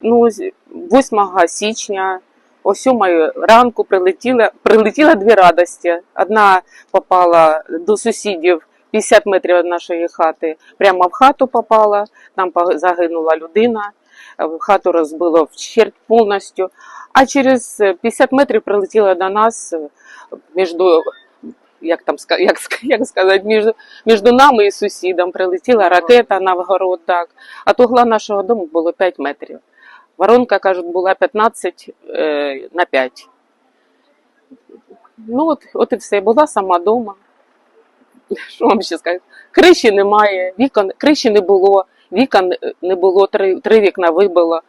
Ну, 8 січня о 7 ранку прилетіла, прилетіла дві радості. Одна попала до сусідів 50 метрів від нашої хати, прямо в хату попала, там загинула людина, хату розбило вщерть повністю. А через е, 50 метрів прилетіла до нас е, між як там як, як сказати, між, між нами і сусідом прилетіла ракета на вгород, так. А до угла нашого дому було 5 метрів. Воронка, кажуть, була 15 е, на 5. Ну, от, от і все. Була сама вдома. Що вам ще сказати? Криші немає, вікон, криші не було, вікон не було, три, три вікна вибило.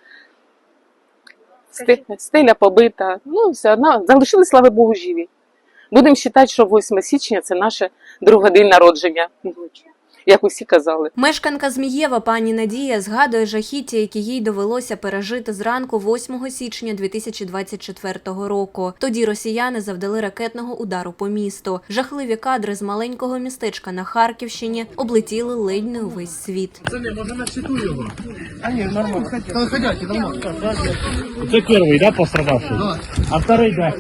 Стеля побита. Ну, все одно, залишили, слава Богу, живі. Будемо вважати, що 8 січня це наше друге день народження, як усі казали. Мешканка Змієва пані Надія згадує жахіття, які їй довелося пережити зранку 8 січня 2024 року. Тоді росіяни завдали ракетного удару по місту. Жахливі кадри з маленького містечка на Харківщині облетіли ледь не увесь світ. Це не може на світу його перший, да, пострадавший? А второй, да.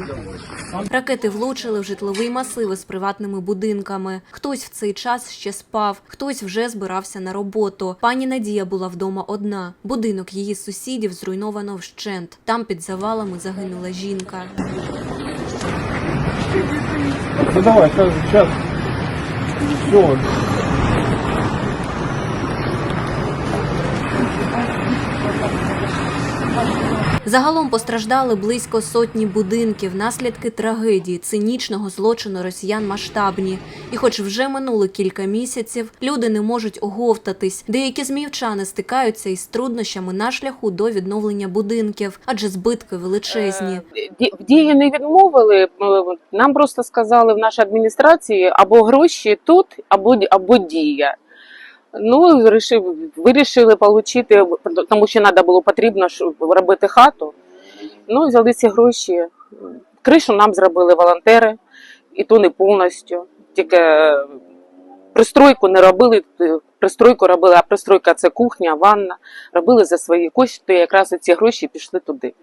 Ракети влучили в житлові масиви з приватними будинками. Хтось в цей час ще спав, хтось вже збирався на роботу. Пані Надія була вдома одна. Будинок її сусідів зруйновано вщент. Там під завалами загинула жінка. Ну давай, сейчас. Все. Загалом постраждали близько сотні будинків. Наслідки трагедії, цинічного злочину росіян масштабні. І, хоч вже минуло кілька місяців, люди не можуть оговтатись. Деякі зміївчани стикаються із труднощами на шляху до відновлення будинків, адже збитки величезні. В дії не відмовили. е, Нам просто сказали в нашій адміністрації або гроші тут, або, або дія. Ну, вирішив, вирішили отримати, тому що треба було потрібно робити хату. Ну, взяли ці гроші. Кришу нам зробили волонтери, і то не повністю. Тільки е, пристройку не робили, е, пристройку робили, а пристройка це кухня, ванна. Робили за свої кошти, якраз ці гроші пішли туди.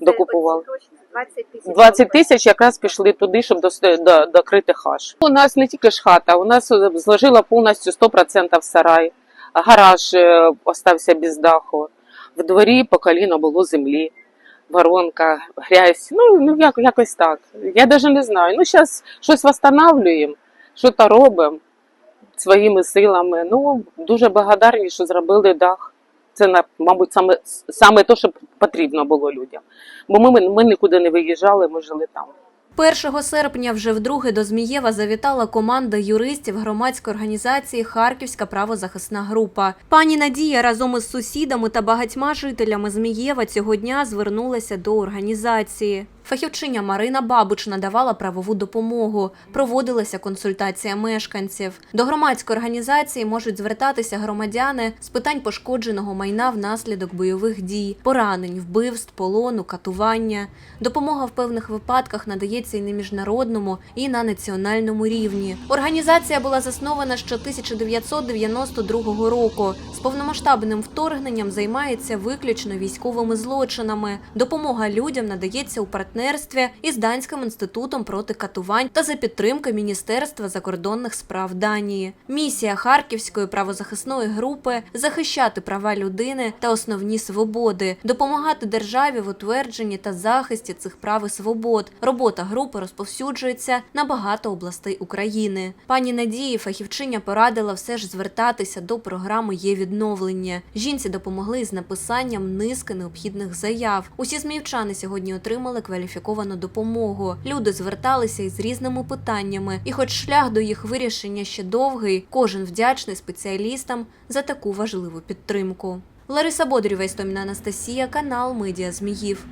Докупували. 20 тисяч. 20 тисяч якраз пішли туди, щоб докрити хаш. У нас не тільки ж хата, у нас е, зложила повністю 100% сарай. Гараж е, остався без даху. В дворі по коліно було землі, воронка, грязь. Ну, ну як, якось так. Я навіть не знаю. Ну, зараз щось встановлюємо, щось робимо своїми силами. Ну, дуже благодарні, що зробили дах. Це, мабуть, саме, саме те, що потрібно було людям. Бо ми, ми нікуди не виїжджали, ми жили там. 1 серпня вже вдруге до Змієва завітала команда юристів громадської організації Харківська правозахисна група. Пані Надія разом із сусідами та багатьма жителями Змієва цього дня звернулася до організації. Фахівчиня Марина Бабуч надавала правову допомогу, проводилася консультація мешканців. До громадської організації можуть звертатися громадяни з питань пошкодженого майна внаслідок бойових дій, поранень, вбивств, полону, катування. Допомога в певних випадках надається і на міжнародному, і на національному рівні. Організація була заснована ще 1992 року. З повномасштабним вторгненням займається виключно військовими злочинами. Допомога людям надається у партнерстві із Данським інститутом проти катувань та за підтримки Міністерства закордонних справ Данії. Місія Харківської правозахисної групи захищати права людини та основні свободи, допомагати державі в утвердженні та захисті цих прав і свобод. Робота групи розповсюджується на багато областей України. Пані Надії, фахівчиня порадила все ж звертатися до програми є відновлення. Жінці допомогли із написанням низки необхідних заяв. Усі зміївчани сьогодні отримали кваліфіковану допомогу. Люди зверталися із різними питаннями, і, хоч шлях до їх вирішення ще довгий, кожен вдячний спеціалістам за таку важливу підтримку. Лариса Бодрєва, Істоміна Анастасія, канал Медіа Зміїв.